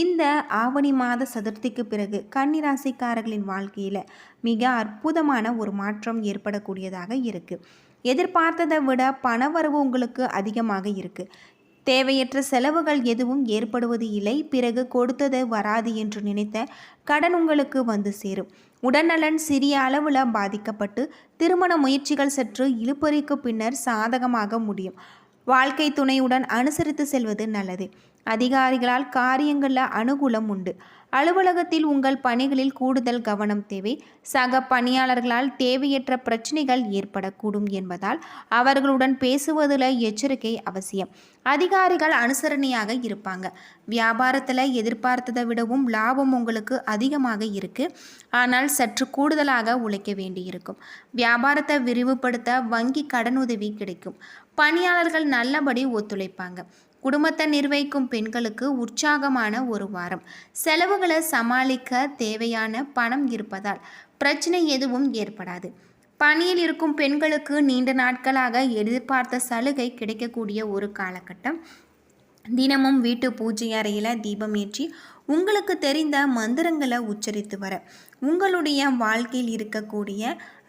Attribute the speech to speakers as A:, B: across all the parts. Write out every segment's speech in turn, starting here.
A: இந்த ஆவணி மாத சதுர்த்திக்கு பிறகு கன்னிராசிக்காரர்களின் வாழ்க்கையில் மிக அற்புதமான ஒரு மாற்றம் ஏற்படக்கூடியதாக இருக்குது எதிர்பார்த்ததை விட பணவரவு உங்களுக்கு அதிகமாக இருக்குது தேவையற்ற செலவுகள் எதுவும் ஏற்படுவது இல்லை. பிறகு கொடுத்தது வராது என்று நினைத்த கடன் உங்களுக்கு வந்து சேரும். உடல்நலன் சிறிய அளவில் பாதிக்கப்பட்டு திருமண முயற்சிகள் சற்று இழுப்பறிக்கு பின்னர் சாதகமாக முடியும். வாழ்க்கை துணையுடன் அனுசரித்து செல்வது நல்லது. அதிகாரிகளால் காரியங்களில் அனுகூலம் உண்டு. அலுவலகத்தில் உங்கள் பணிகளில் கூடுதல் கவனம் தேவை. சக பணியாளர்களால் தேவையற்ற பிரச்சனைகள் ஏற்படக்கூடும் என்பதால் அவர்களுடன் பேசுவதில் எச்சரிக்கை அவசியம். அதிகாரிகள் அனுசரணையாக இருப்பாங்க. வியாபாரத்தில் எதிர்பார்த்ததை விடவும் லாபம் உங்களுக்கு அதிகமாக இருக்கு. ஆனால் சற்று கூடுதலாக உழைக்க வேண்டியிருக்கும். வியாபாரத்தை விரிவுபடுத்த வங்கி கடனுதவி கிடைக்கும். பணியாளர்கள் நல்லபடி ஒத்துழைப்பாங்க. குடும்பத்தை நிர்வகிக்கும் பெண்களுக்கு உற்சாகமான ஒரு வாரம். செலவுகளை சமாளிக்க தேவையான பணம் இருப்பதால் பிரச்சனை எதுவும் ஏற்படாது. பணியில் இருக்கும் பெண்களுக்கு நீண்ட நாட்களாக எதிர்பார்த்த சலுகை கிடைக்கக்கூடிய ஒரு காலகட்டம். தினமும் வீட்டு பூஜை அறையில் தீபம் ஏற்றி உங்களுக்கு தெரிந்த மந்திரங்களை உச்சரித்து வர உங்களுடைய வாழ்க்கையில் இருக்கக்கூடிய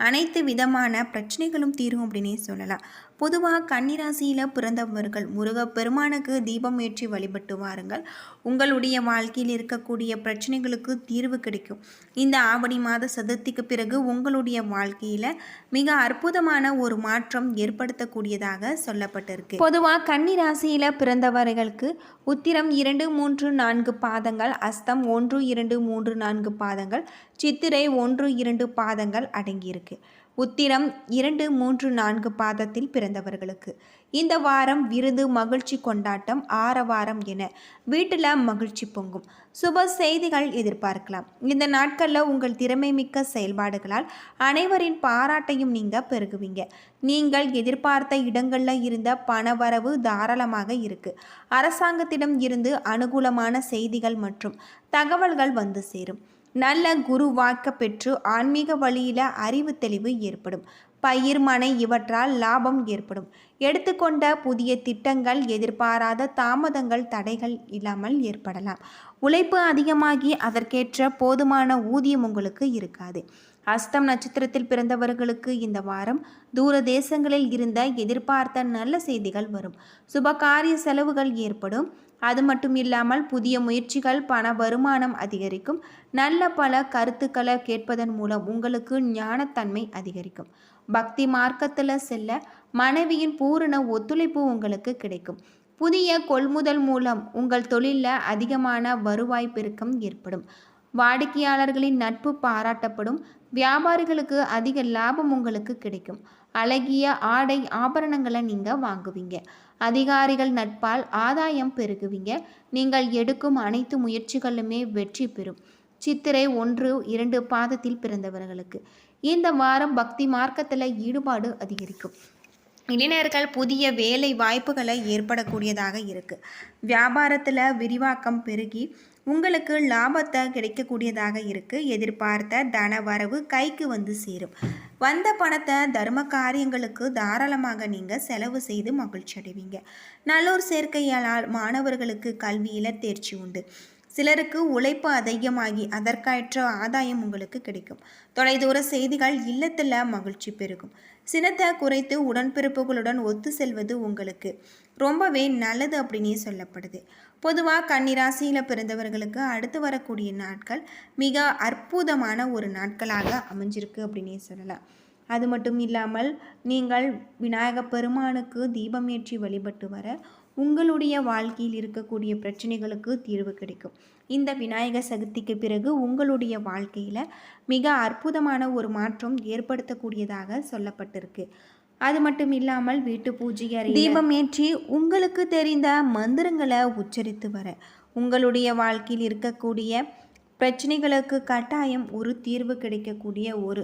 A: அனைத்து விதமான பிரச்சனைகளும் தீரும் அப்படின்னே சொல்லலாம். பொதுவாக கன்னிராசியில் பிறந்தவர்கள் முருகப்பெருமானுக்கு தீபம் ஏற்றி வழிபட்டு வாருங்கள். உங்களுடைய வாழ்க்கையில் இருக்கக்கூடிய பிரச்சனைகளுக்கு தீர்வு கிடைக்கும். இந்த ஆவணி மாத சதுர்த்திக்கு பிறகு உங்களுடைய வாழ்க்கையில் மிக அற்புதமான ஒரு மாற்றம் ஏற்படுத்தக்கூடியதாக சொல்லப்பட்டிருக்கு. பொதுவாக கன்னிராசியில் பிறந்தவர்களுக்கு உத்திரம் இரண்டு மூன்று நான்கு பாதங்கள் அஸ்தம் ஒன்று இரண்டு மூன்று நான்கு பாதங்கள் சித்திரை ஒன்று இரண்டு பாதங்கள் அடங்கியிருக்கு. உத்திரம் இரண்டு மூன்று நான்கு பாதத்தில் பிறந்தவர்களுக்கு. இந்த வாரம் விருது மகிழ்ச்சி கொண்டாட்டம் ஆரவாரம் என வீட்டில் மகிழ்ச்சி பொங்கும். சுப செய்திகள் எதிர்பார்க்கலாம். இந்த நாட்களில் உங்கள் திறமை மிக்க செயல்பாடுகளால் அனைவரின் பாராட்டையும் நீங்கள் பெருகுவீங்க. நீங்கள் எதிர்பார்த்த இடங்களில் இருந்த பணவரவு தாராளமாக இருக்குது அரசாங்கத்திடம் இருந்து அனுகூலமான செய்திகள் மற்றும் தகவல்கள் வந்து சேரும். நல்ல குரு வாக்க பெற்று ஆன்மீக வழியில் அறிவு தெளிவு ஏற்படும். பயிர் மனை இவற்றால் லாபம் ஏற்படும். எடுத்துக்கொண்ட புதிய திட்டங்கள் எதிர்பாராத தாமதங்கள் தடைகள் இல்லாமல் ஏற்படலாம். உழைப்பு அதிகமாகி அதற்கேற்ற போதுமான ஊதியம் உங்களுக்கு இருக்காது. அஸ்தம் நட்சத்திரத்தில் பிறந்தவர்களுக்கு இந்த வாரம் தூர தேசங்களில் இருந்த எதிர்பார்த்த நல்ல செய்திகள் வரும். சுபகாரிய செலவுகள் ஏற்படும். அது மட்டும் இல்லாமல் புதிய முயற்சிகள் பண வருமானம் அதிகரிக்கும். நல்ல பல கருத்துக்களை கேட்பதன் மூலம் உங்களுக்கு ஞானத்தன்மை அதிகரிக்கும். பக்தி மார்க்கத்தில் செல்ல மனைவியின் பூரண ஒத்துழைப்பு உங்களுக்கு கிடைக்கும். புதிய கொள்முதல் மூலம் உங்கள் தொழிலில் அதிகமான வருவாய் பெருக்கம் ஏற்படும். வாடிக்கையாளர்களின் நட்பு பாராட்டப்படும். வியாபாரிகளுக்கு அதிக லாபம் உங்களுக்கு கிடைக்கும். அழகிய ஆடை ஆபரணங்களை நீங்கள் வாங்குவீங்க. அதிகாரிகள் நட்பால் ஆதாயம் பெருகுவீங்க. நீங்கள் எடுக்கும் அனைத்து முயற்சிகளுமே வெற்றி பெறும். சித்திரை ஒன்று இரண்டு பாதத்தில் பிறந்தவர்களுக்கு. இந்த வாரம் பக்தி மார்க்கத்தில் ஈடுபாடு அதிகரிக்கும். இளைஞர்கள் புதிய வேலை வாய்ப்புகளை ஏற்படக்கூடியதாக இருக்குது வியாபாரத்தில் விரிவாக்கம் பெருகி உங்களுக்கு லாபத்தை கிடைக்கக்கூடியதாக இருக்குது எதிர்பார்த்த தன வரவு கைக்கு வந்து சேரும். வந்த பணத்தை தர்ம காரியங்களுக்கு தாராளமாக நீங்கள் செலவு செய்து மகிழ்ச்சி அடைவீங்க நல்லூர் சேர்க்கையால் மாணவர்களுக்கு கல்வியில் தேர்ச்சி உண்டு. சிலருக்கு உழைப்பு அதிகமாகி அதற்கற்ற ஆதாயம் உங்களுக்கு கிடைக்கும். தொலைதூர செய்திகள் இல்லத்தில் மகிழ்ச்சி பெருகும். சினத்தை குறைத்து உடன்பிறப்புகளுடன் ஒத்து செல்வது உங்களுக்கு ரொம்பவே நல்லது அப்படின்னே சொல்லப்படுது. பொதுவாக கன்னிராசியில் பிறந்தவர்களுக்கு அடுத்து வரக்கூடிய நாட்கள் மிக அற்புதமான ஒரு நாட்களாக அமைஞ்சிருக்கு அப்படின்னே சொல்லலாம். அது மட்டும் இல்லாமல் நீங்கள் விநாயகப் பெருமானுக்கு தீபம் ஏற்றி வழிபட்டு வர உங்களுடைய வாழ்க்கையில் இருக்கக்கூடிய பிரச்சனைகளுக்கு தீர்வு கிடைக்கும். இந்த விநாயகர் சதுர்த்திக்கு பிறகு உங்களுடைய வாழ்க்கையில் மிக அற்புதமான ஒரு மாற்றம் ஏற்படுத்தக்கூடியதாக சொல்லப்பட்டிருக்கு. அது மட்டும் இல்லாமல் வீட்டு பூஜை அறை தீபம் ஏற்றி உங்களுக்கு தெரிந்த மந்திரங்களை உச்சரித்து வர உங்களுடைய வாழ்க்கையில் இருக்கக்கூடிய பிரச்சனைகளுக்கு கட்டாயம் ஒரு தீர்வு கிடைக்கக்கூடிய ஒரு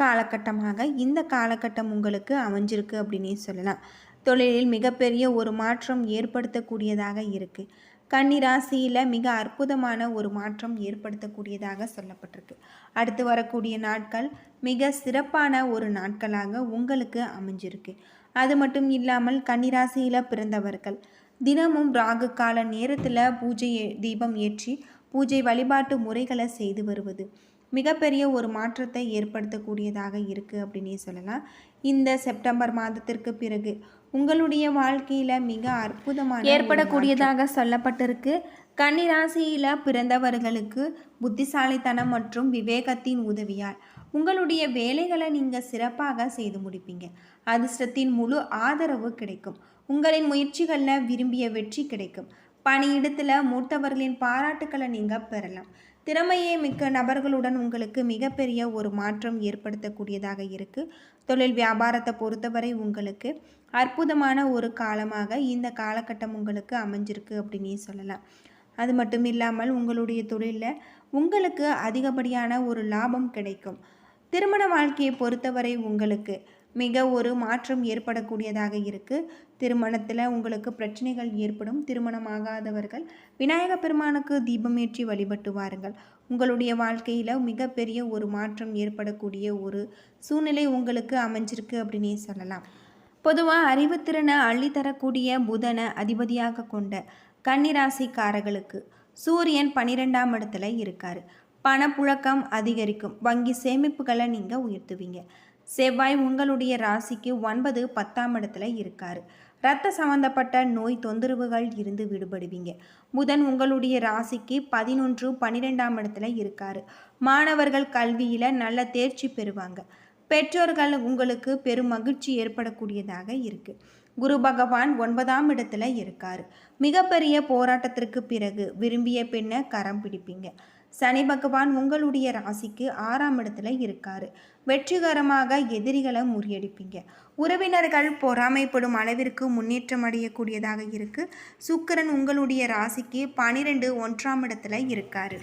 A: காலகட்டமாக இந்த காலகட்டம் உங்களுக்கு அமைஞ்சிருக்கு அப்படின்னே சொல்லலாம். தொழிலில் மிகப்பெரிய ஒரு மாற்றம் ஏற்படுத்தக்கூடியதாக இருக்குது கன்னிராசியில் மிக அற்புதமான ஒரு மாற்றம் ஏற்படுத்தக்கூடியதாக சொல்லப்பட்டிருக்கு. அடுத்து வரக்கூடிய நாட்கள் மிக சிறப்பான ஒரு நாட்களாக உங்களுக்கு அமைஞ்சிருக்கு. அது மட்டும் இல்லாமல் கன்னிராசியில் பிறந்தவர்கள் தினமும் ராகு கால நேரத்தில் பூஜை தீபம் ஏற்றி பூஜை வழிபாட்டு முறைகளை செய்து வருவது மிகப்பெரிய ஒரு மாற்றத்தை ஏற்படுத்தக்கூடியதாக இருக்குது அப்படின்னே சொல்லலாம். இந்த செப்டம்பர் மாதத்திற்கு பிறகு உங்களுடைய வாழ்க்கையில் மிக அற்புதமான ஏற்படக்கூடியதாக சொல்லப்பட்டிருக்கு. கன்னிராசியில் பிறந்தவர்களுக்கு புத்திசாலித்தனம் மற்றும் விவேகத்தின் உதவியால் உங்களுடைய வேலைகளை நீங்கள் சிறப்பாக செய்து முடிப்பீங்க. அதிர்ஷ்டத்தின் முழு ஆதரவு கிடைக்கும். உங்களின் முயற்சிகளில் விரும்பிய வெற்றி கிடைக்கும். பணியிடத்தில் மூத்தவர்களின் பாராட்டுக்களை நீங்கள் பெறலாம். திறமையே மிக்க நபர்களுடன் உங்களுக்கு மிகப்பெரிய ஒரு மாற்றம் ஏற்படுத்தக்கூடியதாக இருக்குது தொழில் வியாபாரத்தை பொறுத்தவரை உங்களுக்கு அற்புதமான ஒரு காலமாக இந்த காலகட்டம் உங்களுக்கு அமைஞ்சிருக்கு அப்படின்னே சொல்லலாம். அது மட்டும் இல்லாமல் உங்களுடைய தொழிலில் உங்களுக்கு அதிகப்படியான ஒரு லாபம் கிடைக்கும். திருமண வாழ்க்கையை பொறுத்தவரை உங்களுக்கு மிக ஒரு மாற்றம் ஏற்படக்கூடியதாக இருக்குது திருமணத்தில் உங்களுக்கு பிரச்சனைகள் ஏற்படும். திருமணமாகாதவர்கள் விநாயக பெருமானுக்கு தீபமேற்றி வழிபட்டு வாருங்கள். உங்களுடைய வாழ்க்கையில் மிகப்பெரிய ஒரு மாற்றம் ஏற்படக்கூடிய ஒரு சூழ்நிலை உங்களுக்கு அமைஞ்சிருக்கு அப்படின்னே சொல்லலாம். பொதுவாக அறிவுத்திறனை அள்ளித்தரக்கூடிய புதனை அதிபதியாக கொண்ட கன்னிராசிக்காரர்களுக்கு சூரியன் பன்னிரெண்டாம் இடத்துல இருக்கார். பணப்புழக்கம் அதிகரிக்கும். வங்கி சேமிப்புகளை நீங்கள் உயர்த்துவீங்க. செவ்வாய் உங்களுடைய ராசிக்கு ஒன்பது பத்தாம் இடத்துல இருக்கார். இரத்த சம்பந்தப்பட்ட நோய் தொந்தரவுகள் இருந்து விடுபடுவீங்க. புதன் உங்களுடைய ராசிக்கு பதினொன்று பன்னிரெண்டாம் இடத்துல இருக்கார். மாணவர்கள் கல்வியில் நல்ல தேர்ச்சி பெறுவாங்க. பெற்றோர்கள் உங்களுக்கு பெரும் மகிழ்ச்சி ஏற்படக்கூடியதாக இருக்குது குரு பகவான் ஒன்பதாம் இடத்துல இருக்கார். மிகப்பெரிய போராட்டத்திற்கு பிறகு விரும்பிய பெண்ணை கரம் பிடிப்பீங்க. சனி பகவான் உங்களுடைய ராசிக்கு ஆறாம் இடத்துல இருக்காரு. வெற்றிகரமாக எதிரிகளை முறியடிப்பீங்க. உறவினர்கள் பொறாமைப்படும் அளவிற்கு முன்னேற்றம் அடையக்கூடியதாக இருக்குது சுக்கரன் உங்களுடைய ராசிக்கு பனிரெண்டு ஒன்றாம் இடத்துல இருக்காரு.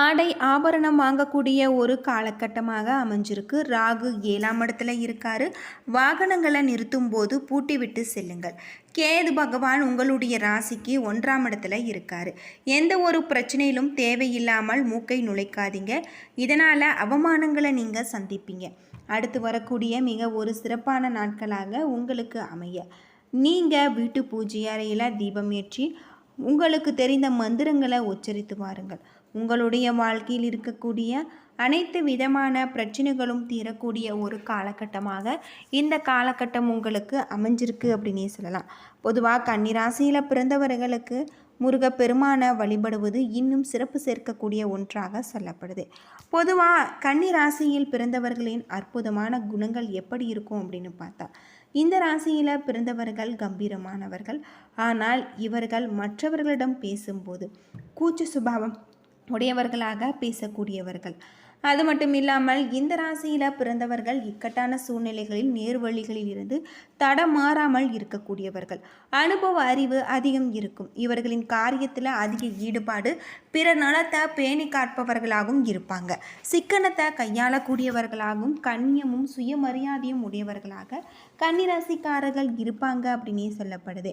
A: ஆடை ஆபரணம் வாங்கக்கூடிய ஒரு காலகட்டமாக அமைஞ்சிருக்கு. ராகு ஏழாம் இடத்துல இருக்காரு. வாகனங்களை நிறுத்தும் போது பூட்டி விட்டு செல்லுங்கள். கேது பகவான் உங்களுடைய ராசிக்கு ஒன்றாம் இடத்துல இருக்காரு. எந்த ஒரு பிரச்சனையிலும் தேவையில்லாமல் மூக்கை நுழைக்காதீங்க. இதனால் அவமானங்களை நீங்கள் சந்திப்பீங்க. அடுத்து வரக்கூடிய மிக ஒரு சிறப்பான நாட்களாக உங்களுக்கு அமைய. நீங்கள் வீட்டு பூஜை அறையில் தீபம் ஏற்றி உங்களுக்கு தெரிந்த மந்திரங்களை உச்சரித்து வாருங்கள். உங்களுடைய வாழ்க்கையில் இருக்கக்கூடிய அனைத்து விதமான பிரச்சனைகளும் தீரக்கூடிய ஒரு காலகட்டமாக இந்த காலகட்டம் உங்களுக்கு அமைஞ்சிருக்கு அப்படின்னே சொல்லலாம். பொதுவாக கன்னிராசியில் பிறந்தவர்களுக்கு முருகப்பெருமானை வழிபடுவது இன்னும் சிறப்பு சேர்க்கக்கூடிய ஒன்றாக சொல்லப்படுது. பொதுவாக கன்னி ராசியில் பிறந்தவர்களின் அற்புதமான குணங்கள் எப்படி இருக்கும் அப்படின்னு பார்த்தா இந்த ராசியில் பிறந்தவர்கள் கம்பீரமானவர்கள். ஆனால் இவர்கள் மற்றவர்களிடம் பேசும்போது கூச்சு சுபாவம் உடையவர்களாக பேசக்கூடியவர்கள். அது மட்டும் இல்லாமல் இந்த ராசியில் பிறந்தவர்கள் இக்கட்டான சூழ்நிலைகளில் நேர்வழிகளில் இருந்து தடமாறாமல் இருக்கக்கூடியவர்கள். அனுபவ அறிவு அதிகம் இருக்கும். இவர்களின் காரியத்தில் அதிக ஈடுபாடு பிற நலத்தை பேணி காட்பவர்களாகவும் இருப்பாங்க. சிக்கனத்தை கையாளக்கூடியவர்களாகவும் கண்ணியமும் சுயமரியாதையும் உடையவர்களாக கன்னிராசிக்காரர்கள் இருப்பாங்க அப்படின்னே சொல்லப்படுது.